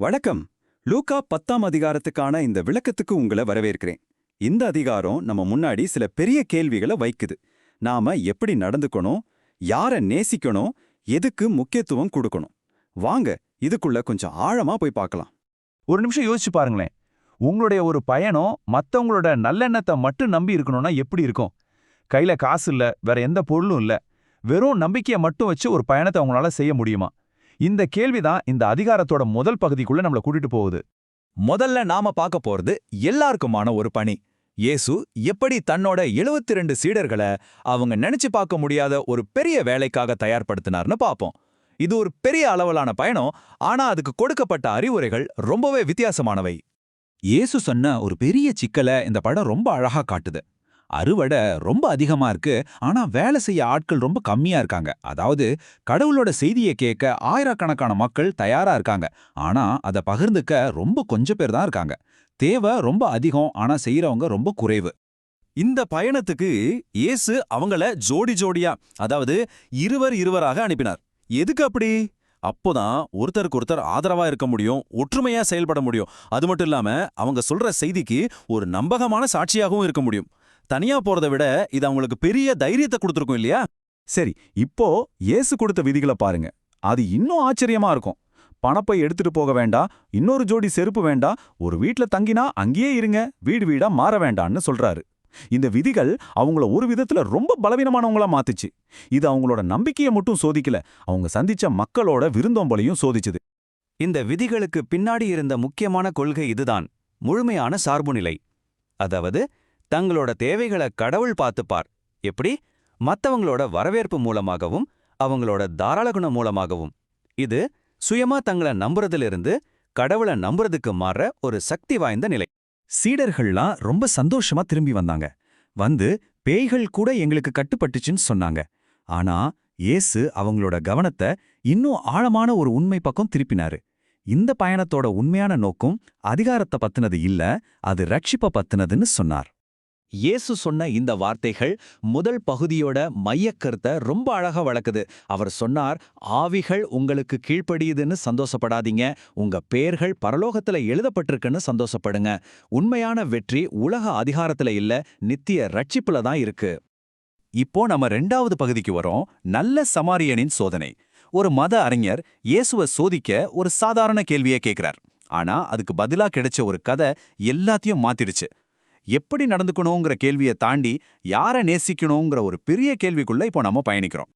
வணக்கம். லூக்கா பத்தாம் அதிகாரத்துக்கான இந்த விளக்கத்துக்கு உங்களை வரவேற்கிறேன். இந்த அதிகாரம் நம்ம முன்னாடி சில பெரிய கேள்விகளை வைக்குது. நாம எப்படி நடந்துக்கணும் யார நேசிக்கணும் எதுக்கு முக்கியத்துவம் கொடுக்கணும். வாங்க இதுக்குள்ள கொஞ்சம் ஆழமா போய் பார்க்கலாம். ஒரு நிமிஷம் யோசிச்சு பாருங்களேன். உங்களுடைய ஒரு பயணம் மத்தவங்களோட நல்லெண்ணத்தை மட்டும் நம்பி இருக்கணும்னா எப்படி இருக்கும்? கையில காசு இல்ல வேற எந்த பொருளும் இல்ல. வெறும் நம்பிக்கையை மட்டும் வச்சு ஒரு பயணத்தை அவங்களால செய்ய முடியுமா? இந்த கேள்விதான் இந்த அதிகாரத்தோட முதல் பகுதிக்குள்ள நம்மள கூட்டிட்டு போகுது. முதல்ல நாம பார்க்க போறது எல்லாருக்குமான ஒரு பணி. இயேசு எப்படி தன்னோட 72 ரெண்டு சீடர்களை அவங்க நினைச்சு பார்க்க முடியாத ஒரு பெரிய வேலைக்காக தயார்படுத்தினார்னு பார்ப்போம். இது ஒரு பெரிய அளவிலான பயணம் ஆனா அதுக்கு கொடுக்கப்பட்ட அறிவுரைகள் ரொம்பவே வித்தியாசமானவை. இயேசு சொன்ன ஒரு பெரிய சிக்கலை இந்த படம் ரொம்ப அழகா காட்டுது. அறுவடை ரொம்ப அதிகமா இருக்கு. ஆனா வேலை செய்ய ஆட்கள் ரொம்ப கம்மியா இருக்காங்க. அதாவது கடவுளோட செய்தியை கேட்க ஆயிரக்கணக்கான மக்கள் தயாரா இருக்காங்க. ஆனா அதை பகிர்ந்துக்க ரொம்ப கொஞ்சம் பேர் தான் இருக்காங்க. தேவை ரொம்ப அதிகம் ஆனா செய்யறவங்க ரொம்ப குறைவு. இந்த பயணத்துக்கு இயேசு அவங்கள ஜோடி ஜோடியா அதாவது இருவர் இருவராக அனுப்பினார். எதுக்கு அப்படி? அப்போதான் ஒருத்தருக்கு ஒருத்தர் ஆதரவா இருக்க முடியும் ஒற்றுமையா செயல்பட முடியும். அது மட்டும் இல்லாம அவங்க சொல்ற செய்திக்கு ஒரு நம்பகமான சாட்சியாகவும் இருக்க முடியும். தனியா போறத விட இது அவங்களுக்கு பெரிய தைரியத்தை கொடுத்துருக்கும் இல்லையா? சரி இப்போ இயேசு கொடுத்த விதிகளை பாருங்க. அது இன்னும் ஆச்சரியமா இருக்கும். பணப்பை எடுத்துட்டு போக வேண்டாம் இன்னொரு ஜோடி செருப்பு வேண்டாம் ஒரு வீட்ல தங்கினா அங்கேயே இருங்க வீடு வீடா மாற வேண்டாம்னு சொல்றாரு. இந்த விதிகள் அவங்கள ஒரு விதத்துல ரொம்ப பலவீனமானவங்களா மாத்துச்சு. இது அவங்களோட நம்பிக்கையை மட்டும் சோதிக்கல அவங்க சந்திச்ச மக்களோட விருந்தோம்பலையும் சோதிச்சுது. இந்த விதிகளுக்கு பின்னாடி இருந்த முக்கியமான கொள்கை இதுதான். முழுமையான சார்புநிலை. அதாவது தங்களோட தேவைகளை கடவுள் பார்த்துப்பார். எப்படி? மத்தவங்களோட வரவேற்பு மூலமாகவும் அவங்களோட தாராளகுணம் மூலமாகவும். இது சுயமா தங்கள நம்புறதிலிருந்து கடவுளை நம்புறதுக்கு மாற ஒரு சக்தி வாய்ந்த நிலை. சீடர்கள்லாம் ரொம்ப சந்தோஷமா திரும்பி வந்தாங்க. வந்து பேய்கள் கூட எங்களுக்கு கட்டுப்பட்டுச்சுன்னு சொன்னாங்க. ஆனா இயேசு அவங்களோட கவனத்தை இன்னும் ஆழமான ஒரு உண்மை பக்கம் திருப்பினாரு. இந்த பயணத்தோட உண்மையான நோக்கம் அதிகாரத்தை பத்தினது இல்ல அது ரட்சிப்ப பத்தினதுன்னு சொன்னார். இயேசு சொன்ன இந்த வார்த்தைகள் முதல் பகுதியோட மையக்கருத்தை ரொம்ப அழகா வளக்குது அவர் சொன்னார் ஆவிகள் உங்களுக்கு கீழ்ப்படியுதுன்னு சந்தோஷப்படாதீங்க. உங்க பேர்கள் பரலோகத்துல எழுதப்பட்டிருக்குன்னு சந்தோஷப்படுங்க. உண்மையான வெற்றி உலக அதிகாரத்துல இல்ல நித்திய ரட்சிப்புல தான் இருக்கு. இப்போ நம்ம ரெண்டாவது பகுதிக்கு வரோம். நல்ல சமாரியனின் சோதனை. ஒரு மத அறிஞர் இயேசுவ சோதிக்க ஒரு சாதாரண கேள்வியை கேட்கிறார் ஆனா அதுக்கு பதிலா கிடைச்ச ஒரு கதை எல்லாத்தையும் மாத்திடுச்சு. எப்படி நடந்துக்கணுங்கிற கேள்வியை தாண்டி யாரை நேசிக்கணுங்கிற ஒரு பெரிய கேள்விக்குள்ள இப்போ நம்ம பயணிக்கிறோம்.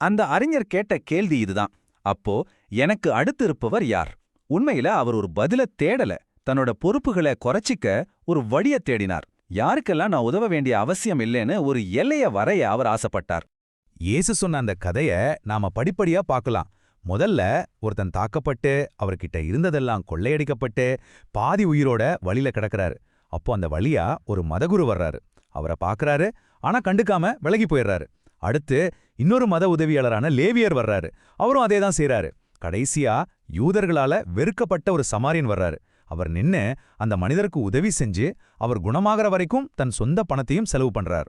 அந்த அறிஞர் கேட்ட கேள்வி இதுதான். அப்போ எனக்கு அடுத்து இருப்பவர் யார்? உண்மையில அவர் ஒரு பதில தேடல. தன்னோட பொறுப்புகளை குறைச்சிக்க ஒரு வழிய தேடினார். யாருக்கெல்லாம் நான் உதவ வேண்டிய அவசியம் இல்லைன்னு ஒரு எல்லைய வரைய அவர் ஆசைப்பட்டார். இயேசு சொன்ன அந்த கதைய நாம படிப்படியா பார்க்கலாம். முதல்ல ஒருத்தன் தாக்கப்பட்டு அவர்கிட்ட இருந்ததெல்லாம் கொள்ளையடிக்கப்பட்டு பாதி உயிரோட வழியில கிடக்கிறாரு. அப்போ அந்த வழியா ஒரு மதகுரு வர்றாரு. அவரை பார்க்கறாரு ஆனா கண்டுக்காம விலகி போயிடுறாரு. அடுத்து இன்னொரு மத உதவியாளரான லேவியர் வர்றாரு. அவரும் அதே தான் செய்யறாரு கடைசியா யூதர்களால வெறுக்கப்பட்ட ஒரு சமாரியன் வர்றாரு. அவர் நின்னு அந்த மனிதருக்கு உதவி செஞ்சு அவர் குணமாகற வரைக்கும் தன் சொந்த பணத்தையும் செலவு பண்றார்.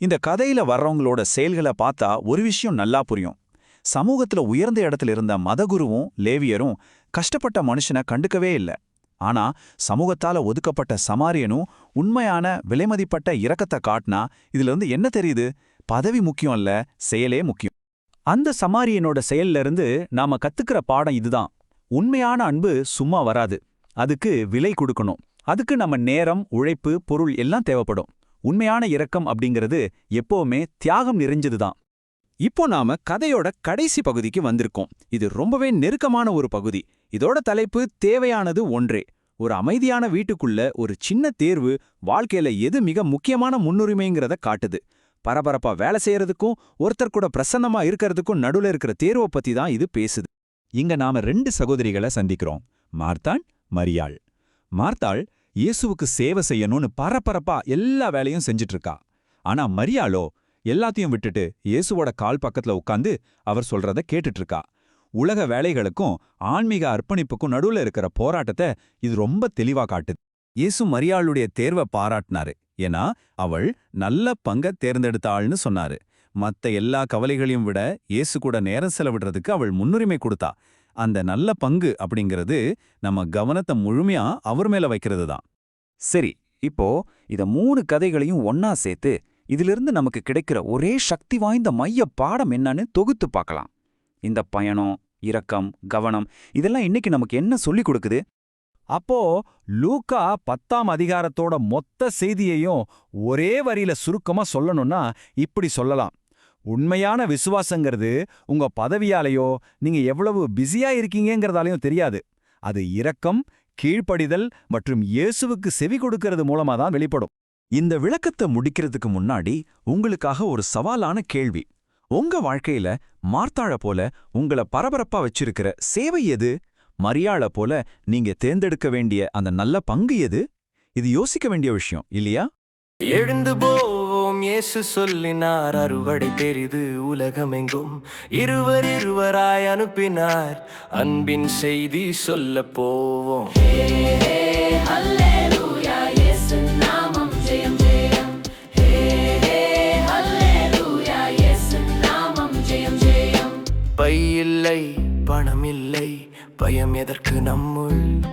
இந்த கதையில வர்றவங்களோட செயல்களை பார்த்தா ஒரு விஷயம் நல்லா புரியும். சமூகத்துல உயர்ந்த இடத்துல இருந்த மதகுருவும் லேவியரும் கஷ்டப்பட்ட மனுஷனை கண்டுக்கவே இல்ல. ஆனா சமூகத்தால ஒதுக்கப்பட்ட சமாரியனும் உண்மையான விலைமதிப்பட்ட இரக்கத்தை காட்டினா இதுல இருந்து என்ன தெரியுது? பதவி முக்கியம் அல்ல செயலே முக்கியம். அந்த சமாரியனோட செயல்ல இருந்து நாம கத்துக்கிற பாடம் இதுதான். உண்மையான அன்பு சும்மா வராது. அதுக்கு விலை கொடுக்கணும். அதுக்கு நம்ம நேரம் உழைப்பு பொருள் எல்லாம் தேவைப்படும். உண்மையான இரக்கம் அப்படிங்கிறது எப்பவுமே தியாகம் நிறைஞ்சதுதான். இப்போ நாம கதையோட கடைசி பகுதிக்கு வந்திருக்கோம். இது ரொம்பவே நெருக்கமான ஒரு பகுதி. இதோட தலைப்பு தேவையானது ஒன்றே. ஒரு அமைதியான வீட்டுக்குள்ள ஒரு சின்ன தேர்வு வாழ்க்கையில எது மிக முக்கியமான முன்னுரிமைங்கிறத காட்டுது. பரபரப்பா வேலை செய்யறதுக்கும் ஒருத்தர் கூட பிரசன்னமா இருக்கிறதுக்கும் நடுவுல இருக்கிற தேர்வை பத்தி தான் இது பேசுது. இங்க நாம ரெண்டு சகோதரிகளை சந்திக்கிறோம். மார்த்தாள் மரியாள். மார்த்தாள் இயேசுவுக்கு சேவை செய்யணும்னு பரபரப்பா எல்லா வேலையும் செஞ்சிட்டு இருக்கா ஆனா மரியாளோ எல்லாத்தையும் விட்டுட்டு இயேசுவோட கால் பக்கத்துல உட்காந்து அவர் சொல்றத கேட்டுட்டு இருக்கா உலக வேலைகளுக்கும் ஆன்மீக அர்ப்பணிப்புக்கும் நடுவுல இருக்கிற போராட்டத்தை இது ரொம்ப தெளிவா காட்டுது. இயேசு மரியாளுடைய தேர்வை பாராட்டினாரு. ஏன்னா அவள் நல்ல பங்க தேர்ந்தெடுத்தாள்னு சொன்னாரு. மத்த எல்லா கவலைகளையும் விட இயேசு கூட நேரம் செலவிடுறதுக்கு அவள் முன்னுரிமை கொடுத்தா. அந்த நல்ல பங்கு அப்படிங்கிறது நம்ம கவனத்தை முழுமையா அவர் மேல வைக்கிறது தான். சரி இப்போ இத மூணு கதைகளையும் ஒன்னா சேர்த்து இதிலிருந்து நமக்கு கிடைக்கிற ஒரே சக்தி வாய்ந்த மைய பாடம் என்னன்னு தொகுத்து பார்க்கலாம். இந்த பயணம் இரக்கம் கவனம் இதெல்லாம் இன்னைக்கு நமக்கு என்ன சொல்லிக் கொடுக்குது? அப்போ லூக்கா பத்தாம் அதிகாரத்தோட மொத்த செய்தியையும் ஒரே வரியில சுருக்கமா சொல்லணும்னா இப்படி சொல்லலாம். உண்மையான விசுவாசங்கிறது உங்க பதவியாலேயோ நீங்க எவ்வளவு பிஸியா இருக்கீங்கிறதாலையும் தெரியாது. அது இரக்கம் கீழ்ப்படிதல் மற்றும் இயேசுவுக்கு செவி கொடுக்கிறது மூலமா தான் வெளிப்படும். இந்த விளக்கத்தை முடிக்கிறதுக்கு முன்னாடி உங்களுக்காக ஒரு சவாலான கேள்வி. உங்க வாழ்க்கையில மார்த்தாழ போல உங்கள பரபரப்பா வச்சிருக்கிற சேவை எது? மரியாள போல நீங்க தேர்ந்தெடுக்க வேண்டிய அந்த நல்ல பங்கு எது? இது யோசிக்க வேண்டிய விஷயம் இல்லையா? எழுந்து போவோம் இயேசு சொல்லினார் அறுவடை பெரிது உலகமெங்கும். இருவர் இருவராய் அனுப்பினார் அன்பின் செய்தி சொல்ல போவோம். இல்லை பணம் இல்லை பயம் எதற்கு நம்முள்?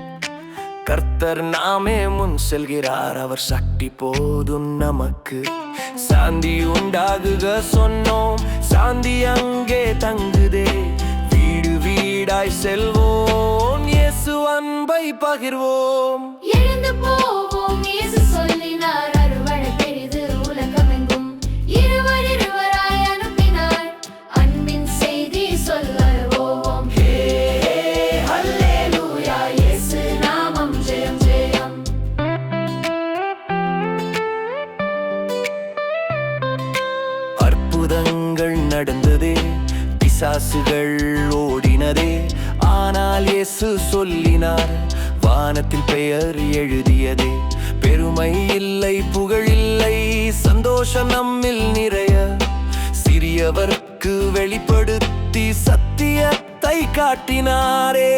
கர்த்தர் நாமே முன் செல்கிறார் அவர் சக்தி போதும் நமக்கு. சாந்தி உண்டாகுக சொன்னோம் சாந்தி அங்கே தங்குதே. வீடு வீடாய் செல்வோம் இயேசு அன்பை பகிர்வோம். பிசாசுகள் ஓடினதே. ஆனால் இயேசு சொல்லினார் வானத்தில் பெயர் எழுதியதே. பெருமை இல்லை புகழ் இல்லை சந்தோஷம் நம்மில் நிறைய. சிறியவர்க்கு வெளிப்படுத்தி சத்தியத்தை காட்டினாரே.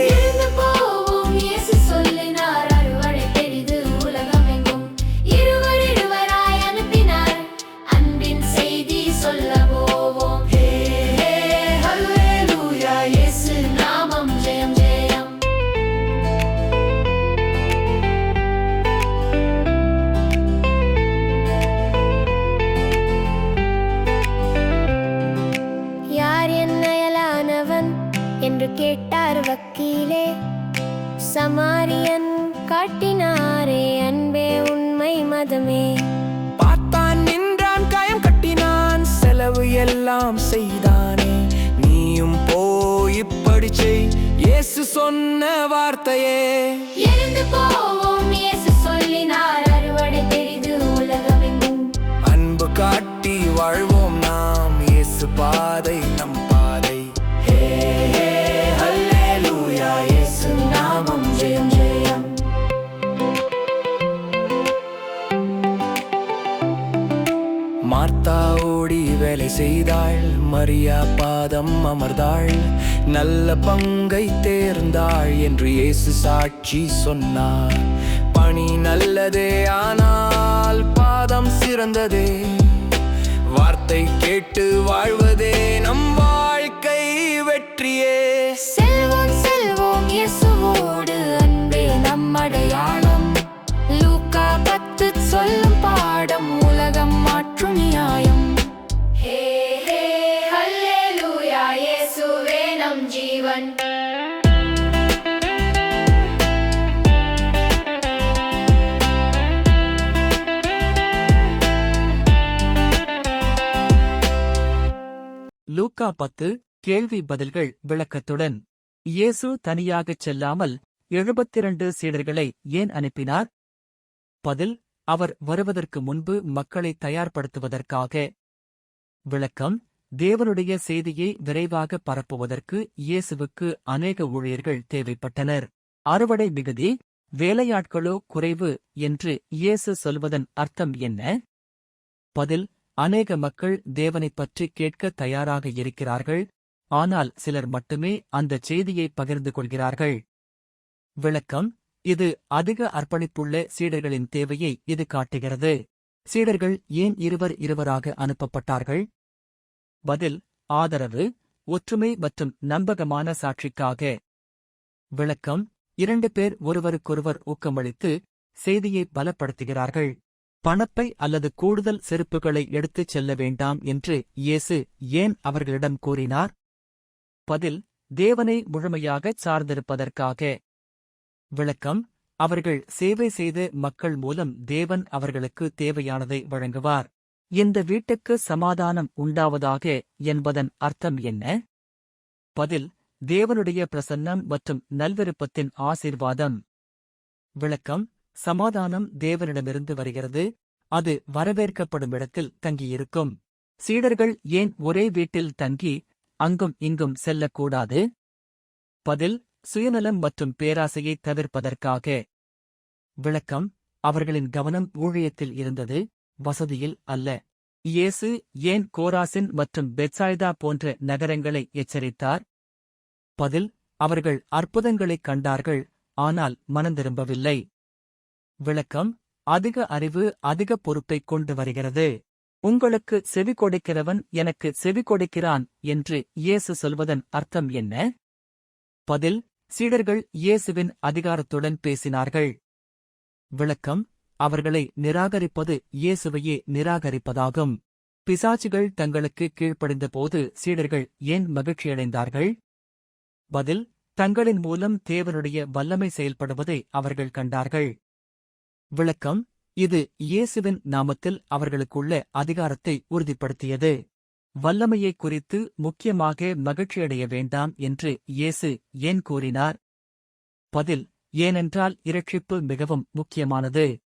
வக்கீலே சமாரியன் காட்டினாரே அன்பே உண்மை மதமே. பார்த்தான் நின்றான் காயம் கட்டினான் செலவு எல்லாம் செய்தானே. நீயும் போய் இப்படி செய் இயேசு சொன்ன வார்த்தையே. எழுந்து போவோம் இயேசு சொல்லினார் அறுவடை பெரிது உலகமெங்கும். அன்பு காட்டி வாழ்வோம் நாம் இயேசு பாதை பாதம் அமர்ந்தாள். நல்ல பங்கை தேர்ந்தாள் என்று இயேசு சாட்சி சொன்னார். பணி நல்லதே ஆனால் பாதம் சிறந்ததே. வார்த்தை கேட்டு வாழ்வதே நம் வாழ்க்கை வெற்றியே. லூக்கா பத்து கேள்வி பதில்கள் விளக்கத்துடன். இயேசு தனியாகச் செல்லாமல் எழுபத்திரண்டு சீடர்களை ஏன் அனுப்பினார்? பதில் அவர் வருவதற்கு முன்பு மக்களை தயார்படுத்துவதற்காக. விளக்கம் தேவனுடைய செய்தியை விரைவாக பரப்புவதற்கு இயேசுவுக்கு அநேக ஊழியர்கள் தேவைப்பட்டனர். அறுவடை மிகுதி வேலையாட்களோ குறைவு என்று இயேசு சொல்வதன் அர்த்தம் என்ன? பதில் அநேக மக்கள் தேவனைப் பற்றி கேட்க தயாராக இருக்கிறார்கள் ஆனால் சிலர் மட்டுமே அந்த செய்தியை பகிர்ந்து கொள்கிறார்கள். விளக்கம் இது அதிக அர்ப்பணிப்புள்ள சீடர்களின் தேவையை இது காட்டுகிறது. சீடர்கள் ஏன் இருவர் இருவராக அனுப்பப்பட்டார்கள்? பதில் ஆதரவு ஒற்றுமை மற்றும் நம்பகமான சாட்சிக்காக. விளக்கம் இரண்டு பேர் ஒருவருக்கொருவர் ஊக்கமளித்து செய்தியை பலப்படுத்துகிறார்கள். பணப்பை அல்லது கூடுதல் செருப்புகளை எடுத்துச் செல்ல வேண்டாம் என்று இயேசு ஏன் அவர்களிடம் கூறினார்? பதில் தேவனை முழுமையாகச் சார்ந்திருப்பதற்காக. விளக்கம் அவர்கள் சேவை செய்து மக்கள் மூலம் தேவன் அவர்களுக்கு தேவையானதை வழங்குவார். இந்த வீட்டுக்கு சமாதானம் உண்டாவதாக என்பதன் அர்த்தம் என்ன? பதில் தேவனுடைய பிரசன்னம் மற்றும் நல்விருப்பத்தின் ஆசீர்வாதம். விளக்கம் சமாதானம் தேவனிடமிருந்து வருகிறது. அது வரவேற்கப்படும் இடத்தில் தங்கியிருக்கும். சீடர்கள் ஏன் ஒரே வீட்டில் தங்கி அங்கும் இங்கும் செல்லக்கூடாது? பதில் சுயநலம் மற்றும் பேராசையை தவிர்ப்பதற்காக. விளக்கம் அவர்களின் கவனம் ஊழியத்தில் இருந்தது வசதியில் அல்ல. இயேசு ஏன் கோராசின் மற்றும் பெட்சாய்தா போன்ற நகரங்களை எச்சரித்தார்? பதில் அவர்கள் அற்புதங்களைக் கண்டார்கள் ஆனால் மனந்திரும்பவில்லை விளக்கம் அதிக அறிவு அதிக பொறுப்பைக் கொண்டு வருகிறது. உங்களுக்கு செவி கொடுக்கிறவன் எனக்கு செவி கொடுக்கிறான் என்று இயேசு சொல்வதன் அர்த்தம் என்ன? பதில் சீடர்கள் இயேசுவின் அதிகாரத்துடன் பேசினார்கள். விளக்கம் அவர்களை நிராகரிப்பது இயேசுவையே நிராகரிப்பதாகும். பிசாச்சிகள் தங்களுக்கு கீழ்ப்படிந்தபோது சீடர்கள் ஏன் மகிழ்ச்சியடைந்தார்கள்? பதில் தங்களின் மூலம் தேவனுடைய வல்லமை செயல்படுவதை அவர்கள் கண்டார்கள். விளக்கம் இது இயேசுவின் நாமத்தில் அவர்களுக்குள்ள அதிகாரத்தை உறுதிப்படுத்தியது. வல்லமையைக் குறித்து முக்கியமாக மகிழ்ச்சியடைய வேண்டாம் என்று இயேசு ஏன் கூறினார்? பதில் ஏனென்றால் இரட்சிப்பு மிகவும் முக்கியமானது.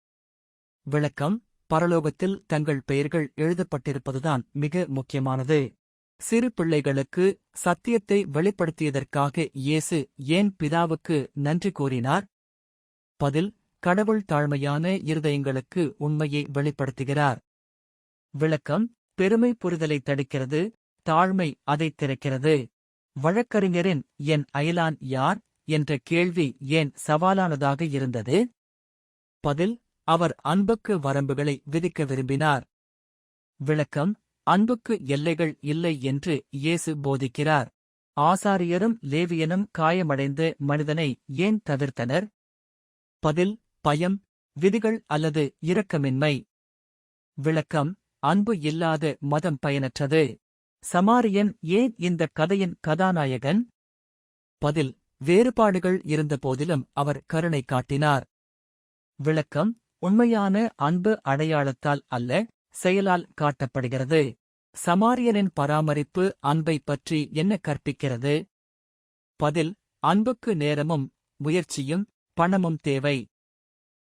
விளக்கம் பரலோகத்தில் தங்கள் பெயர்கள் எழுதப்பட்டிருப்பதுதான் மிக முக்கியமானது. சிறு பிள்ளைகளுக்கு சத்தியத்தை வெளிப்படுத்தியதற்காக இயேசு ஏன் பிதாவுக்கு நன்றி கூறினார்? பதில் கடவுள் தாழ்மையான இருதயங்களுக்கு உண்மையை வெளிப்படுத்துகிறார். விளக்கம் பெருமை புரிதலை தடுக்கிறது தாழ்மை அதைத் திறக்கிறது. வழக்கறிஞரின் என் அயலான் யார்? என்ற கேள்வி ஏன் சவாலானதாக இருந்தது? பதில் அவர் அன்புக்கு வரம்புகளை விதிக்க விரும்பினார். விளக்கம் அன்புக்கு எல்லைகள் இல்லை என்று இயேசு போதிக்கிறார். ஆசாரியரும் லேவியனும் காயமடைந்த மனிதனை ஏன் தவிர்த்தனர்? பதில் பயம் விதிகள் அல்லது இரக்கமின்மை. விளக்கம் அன்பு இல்லாத மதம் பயனற்றது. சமாரியன் ஏன் இந்த கதையின் கதாநாயகன்? பதில் வேறுபாடுகள் இருந்தபோதிலும் அவர் கருணை காட்டினார். விளக்கம் உண்மையான அன்பு அடையாளத்தால் அல்ல செயலால் காட்டப்படுகிறது. சமாரியனின் பராமரிப்பு அன்பை பற்றி என்ன கற்பிக்கிறது? பதில் அன்புக்கு நேரமும் முயற்சியும் பணமும் தேவை.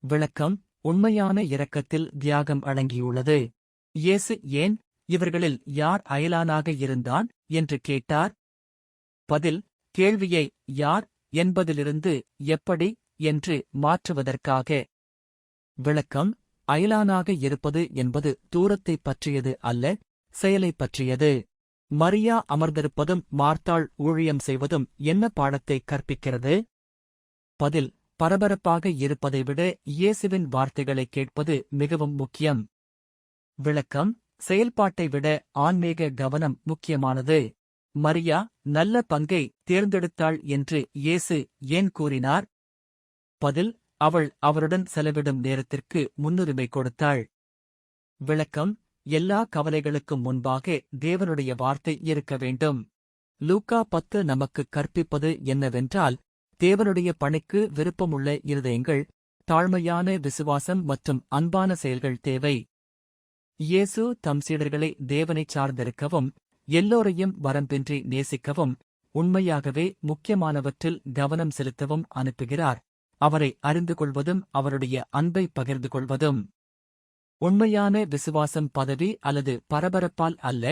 விளக்கம் உண்மையான இரக்கத்தில் தியாகம் அடங்கியுள்ளது. இயேசு ஏன் இவர்களில் யார் அயலானாக இருந்தான் என்று கேட்டார்? பதில் கேள்வியை யார் என்பதிலிருந்து எப்படி என்று மாற்றுவதற்காக. விளக்கம் அயலானாக இருப்பது என்பது தூரத்தைப் பற்றியது அல்ல செயலைப் பற்றியது. மரியா அமர்ந்திருப்பதும் மார்த்தாள் ஊழியம் செய்வதும் என்ன பாடத்தை கற்பிக்கிறது? பதில் பரபரப்பாக இருப்பதை விட இயேசுவின் வார்த்தைகளை கேட்பது மிகவும் முக்கியம். விளக்கம் செயல்பாட்டை விட ஆன்மீக கவனம் முக்கியமானது. மரியா நல்ல பங்கை தேர்ந்தெடுத்தாள் என்று இயேசு ஏன் கூறினார்? பதில் அவள் அவருடன் செலவிடும் நேரத்திற்கு முன்னுரிமை கொடுத்தாள். விளக்கம் எல்லா கவலைகளுக்கும் முன்பாக தேவனுடைய வார்த்தை இருக்க வேண்டும். லூக்கா பத்து நமக்கு கற்பிப்பது என்னவென்றால் தேவனுடைய பணிக்கு விருப்பமுள்ள இருதயங்கள் தாழ்மையான விசுவாசம் மற்றும் அன்பான செயல்கள் தேவை. இயேசு தம் சீடர்களை தேவனைச் சார்ந்திருக்கவும் எல்லோரையும் வரம்பின்றி நேசிக்கவும் உண்மையாகவே முக்கியமானவற்றில் கவனம் செலுத்தவும் அனுப்புகிறார். அவரை அறிந்து கொள்வதும் அவருடைய அன்பை பகிர்ந்து கொள்வதும். உண்மையான விசுவாசம் பதவி அல்லது பரபரப்பால் அல்ல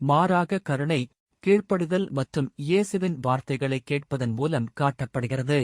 மாறாக கருணை கீழ்ப்படுதல் மற்றும் இயேசுவின் வார்த்தைகளை கேட்பதன் மூலம் காட்டப்படுகிறது.